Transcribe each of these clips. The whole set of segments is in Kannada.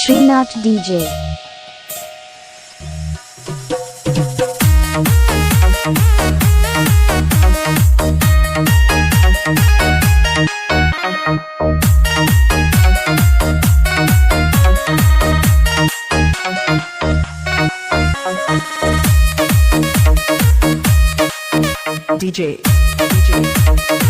Srinath DJ. DJ. DJ.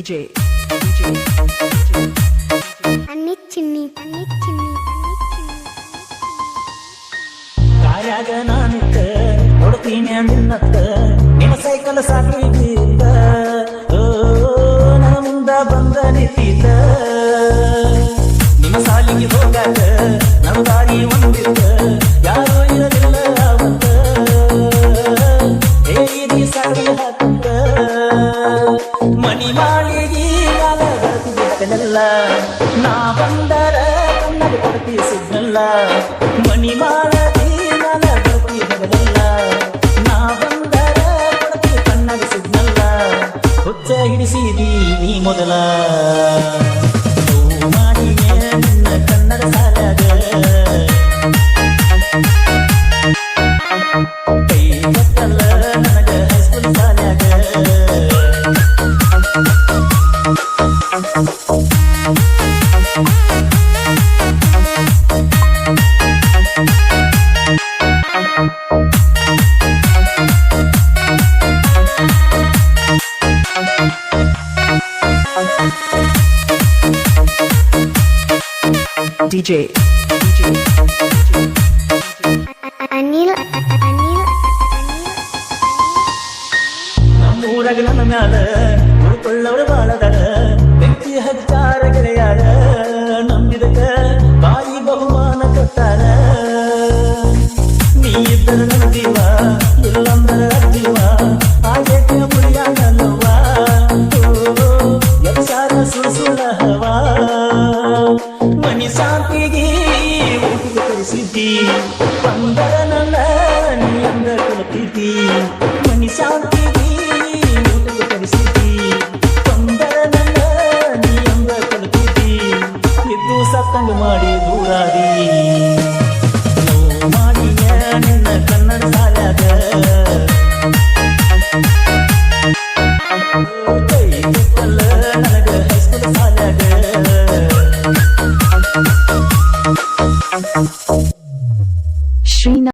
DJ. DJ. అన్ని చిన్ని అన్ని చిన్ని ಕಾರ್ಯಾಗ ನಾನಿತ್ತ ನೋಡ್ತೀನಿ ನಿನ್ನತ್ತ ನಿನ್ನ ಸೈಕಲ್ ಸಾಕಿದ್ದ ಓ ನನ್ನ ಮುಂದ ಬಂದ ನಿಂತಿದ್ದ நான் வந்தர கண்ணது படுத்தி சிக்னல்ல மணிமால தீனால படுத்தி முதல்ல நான் வந்தர படுத்தி கண்ணது சிக்னல்ல நீ முதலா. DJ. ಅನಿಲ್ ನಮ್ಮೂರಾಗ ನನ್ನ ಮ್ಯಾಲ ಉಳ್ಕೊಳ್ಳವ್ರು ಬಾಳದಳ ವ್ಯಕ್ತಿ ಹಚ್ಚಾರ ಗೆಳೆಯಾರ. ನಂಬಿದಕ ಬಾಯಿ ಬಹುಮಾನ ಕೊಟ್ಟಾರ. ನೀ ಇದ್ದ ನಂಬಿ ಬಂದರ ನನ್ನ ನೀ ಅಂದ ಕುಲತಿದ್ದಿ ಮನಿ ಊಟಿಗೆ ಕರೆಸಿದ್ದಿ ಬಂದರ ನನ್ನ ನೀ ಅಂದ ಕುಲತಿದ್ದಿ ಇದ್ದು ಸತ್ತಂಗ ಮಾಡಿ